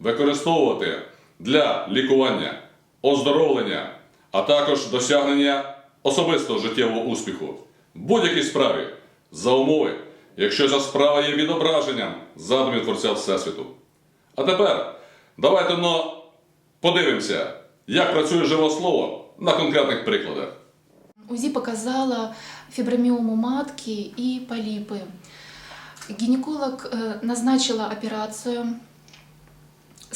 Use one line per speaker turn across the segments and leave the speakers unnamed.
використовувати для лікування, оздоровлення, а також досягнення особистого життєвого успіху в будь-якій справі за умови, якщо ця справа є відображенням задумів Творця Всесвіту. А тепер давайте но подивимося, як працює живе слово на конкретних прикладах.
УЗИ показала фибромиому матки и полипы. Гинеколог э, назначила операцию,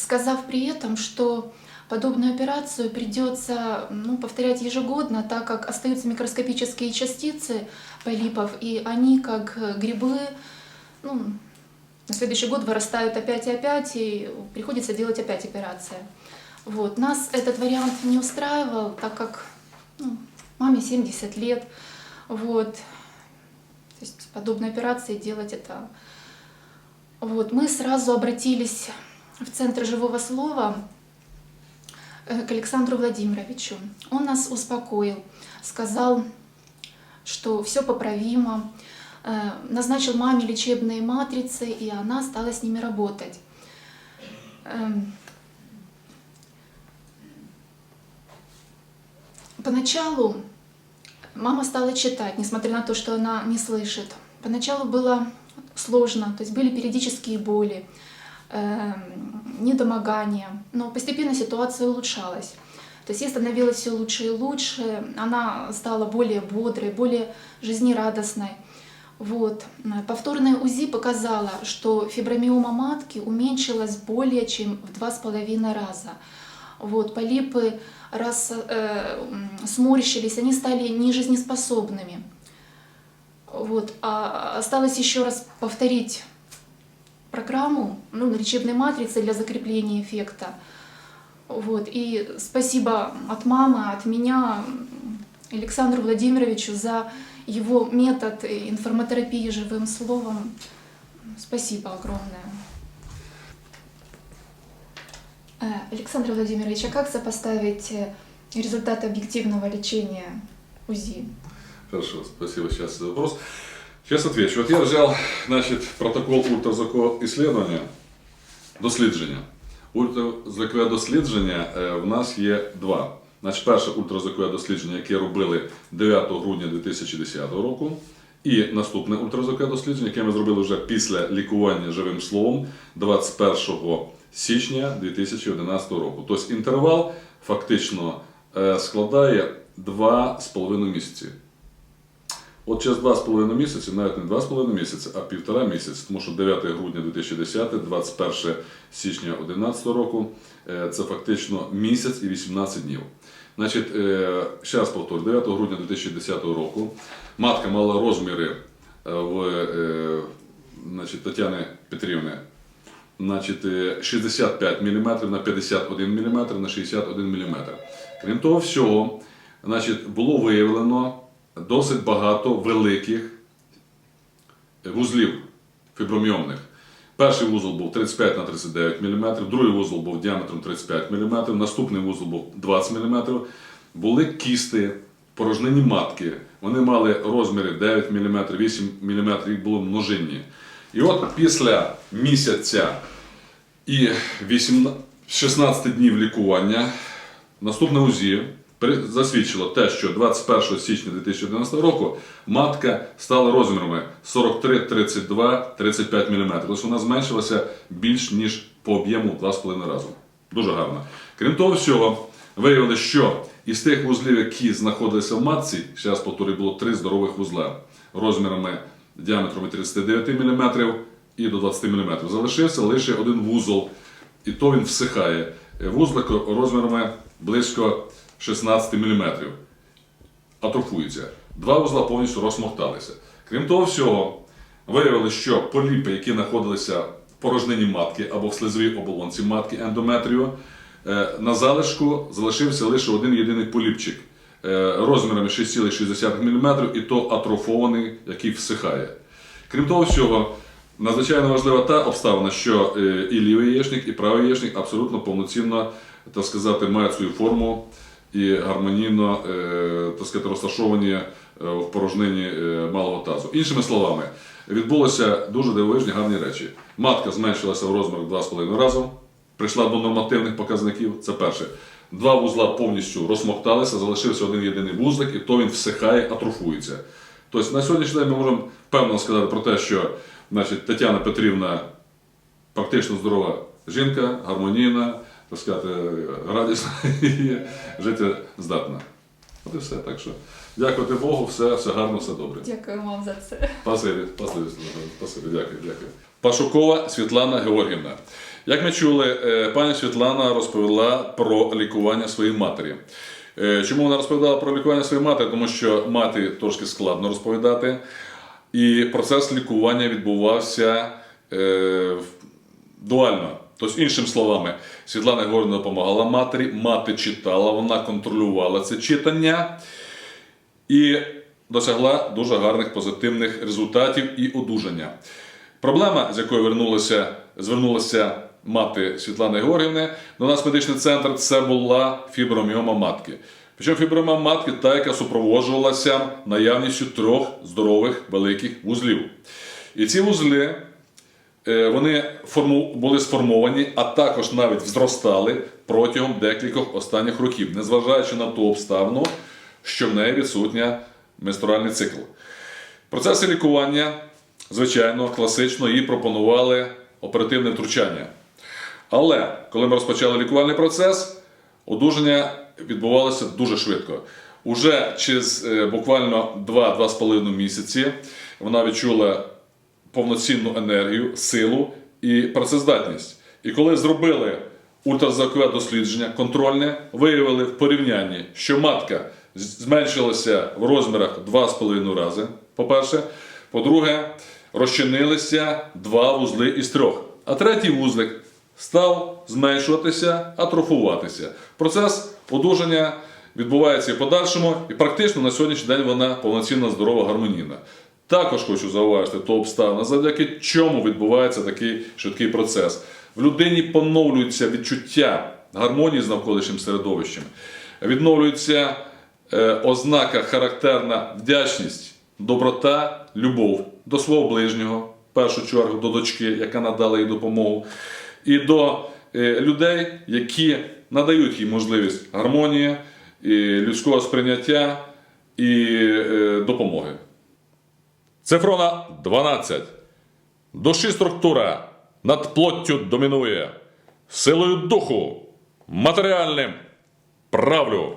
сказав при этом, что подобную операцию придется ну, повторять ежегодно, так как остаются микроскопические частицы полипов, и они, как грибы, ну, на следующий год вырастают опять и опять, и приходится делать опять операция. Вот. Нас этот вариант не устраивал, так как ну, маме 70 лет. Вот. То есть подобные операции делать это... Вот. Мы сразу обратились в Центр живого слова э, к Александру Владимировичу. Он нас успокоил, сказал, что все поправимо, э, назначил маме лечебные матрицы, и она стала с ними работать. Эм, Поначалу мама стала читать, несмотря на то, что она не слышит. Поначалу было сложно, то есть были периодические боли, эм, недомогание, но постепенно ситуация улучшалась. То есть ей становилось все лучше и лучше, она стала более бодрой, более жизнерадостной. Вот. Повторное УЗИ показало, что фибромиома матки уменьшилась более чем в два с половиной раза. Вот, полипы раз э, сморщились, они стали нежизнеспособными. Вот, а осталось еще раз повторить программу ну, на лечебной матрице для закрепления эффекта. Вот, и спасибо от мамы, от меня Александру Владимировичу за его метод информатерапии живым словом. Спасибо огромное. Э, Александр Владимирович, а как сопоставить э, результаты объективного лечения УЗИ?
Хорошо, спасибо сейчас за вопрос. Сейчас отвечу. Вот я взял, значит, протокол ультразвукового исследования, дослідження. Ультразвукове дослідження в нас є два. Значить, перше ультразвукове дослідження, яке робили 9 грудня 2010 року, і наступне ультразвукове дослідження, яке ми зробили вже після лікування живим словом 21 січня 2011 року. Тобто інтервал фактично е, складає 2,5 місяці. От через 2,5 місяці, навіть не 2,5 місяці, а півтора місяці, тому що 9 грудня 2010, 21 січня 2011 року е, це фактично місяць і 18 днів. Значить, е, ще раз повторю, 9 грудня 2010 року матка мала розміри е, в значить, Тетяни Петрівни значить, е, 65 мм на 51 мм на 61 мм. Крім того всього, значить, було виявлено досить багато великих вузлів фіброміомних. Перший вузол був 35 на 39 мм, другий вузол був діаметром 35 мм, наступний вузол був 20 мм. Були кісти, порожнені матки. Вони мали розміри 9 мм, 8 мм, їх було множинні. І от після місяця і 18 16 днів лікування наступне УЗІ засвідчило те, що 21 січня 2011 року матка стала розмірами 43, 32, 35 мм. Тобто вона зменшилася більш ніж по об'єму 2,5 рази. Дуже гарно. Крім того всього, виявили, що із тих вузлів, які знаходилися в матці, ще раз повторюю, було три здорових вузла розмірами діаметром 39 мм і до 20 мм. Залишився лише один вузол, і то він всихає. Вузлик розмірами близько 16 мм. Атрофується. Два вузла повністю розмокталися. Крім того всього, виявили, що поліпи, які знаходилися в порожнині матки або в слизовій оболонці матки ендометрію. Е, На залишку залишився лише один єдиний поліпчик е, розмірами 6,6 мм і то атрофований, який всихає. Крім того всього, надзвичайно важлива та обставина, що е, і лівий яєчник, і правий яєчник абсолютно повноцінно так сказати, мають свою форму і гармонійно е, так сказати, розташовані е, в порожнині е, малого тазу. Іншими словами, відбулося дуже дивовижні гарні речі. Матка зменшилася в розмірах 2,5 рази, прийшла до нормативних показників. Це перше. Два вузла повністю розмокталися, залишився один єдиний вузлик, і то він всихає, атрофується. Тобто на сьогоднішній день ми можемо певно сказати про те, що значить, Тетяна Петрівна практично здорова жінка, гармонійна, так сказати, радісна і жити здатна. От і все. Так що дякувати Богу, все, все гарно, все добре.
Дякую вам за це.
Спасибі, спасибі, спасибі, дякую, дякую. Пашукова Світлана Георгівна. Як ми чули, е, пані Світлана розповіла про лікування своєї матері. Е, Чому вона розповідала про лікування своєї матері? Тому що мати трошки складно розповідати. І процес лікування відбувався е, дуально. Тобто, іншими словами, Світлана Георгівна допомагала матері, мати читала, вона контролювала це читання і досягла дуже гарних позитивних результатів і одужання. Проблема, з якою вернулася, звернулася мати Світлани Георгівни до нас медичний центр, це була фіброміома матки. Причому фіброміома матки та, яка супроводжувалася наявністю трьох здорових великих вузлів. І ці вузли вони форму- були сформовані, а також навіть зростали протягом декількох останніх років, незважаючи на ту обставину, що в неї відсутня менструальний цикл. Процеси лікування, звичайно, класично їй пропонували оперативне втручання. Але коли ми розпочали лікувальний процес, одужання відбувалося дуже швидко. Уже через е, буквально 2-2,5 місяці вона відчула повноцінну енергію, силу і працездатність. І коли зробили ультразвукове дослідження контрольне, виявили в порівнянні, що матка зменшилася в розмірах 2,5 рази. По-перше, по-друге, розчинилися два вузли із трьох. А третій вузлик став зменшуватися, атрофуватися. Процес одужання відбувається і подальшому, і практично на сьогоднішній день вона повноцінно здорова, гармонійна. Також хочу зауважити ту обставину, завдяки чому відбувається такий швидкий процес. В людині поновлюється відчуття гармонії з навколишнім середовищем, відновлюється е, ознака характерна вдячність, доброта, любов до свого ближнього, в першу чергу до дочки, яка надала їй допомогу, і до е, людей, які надають їй можливість гармонії, людського сприйняття і е, допомоги. Цифрона 12. Душі структура над плоттю домінує. Силою духу, матеріальним правлю.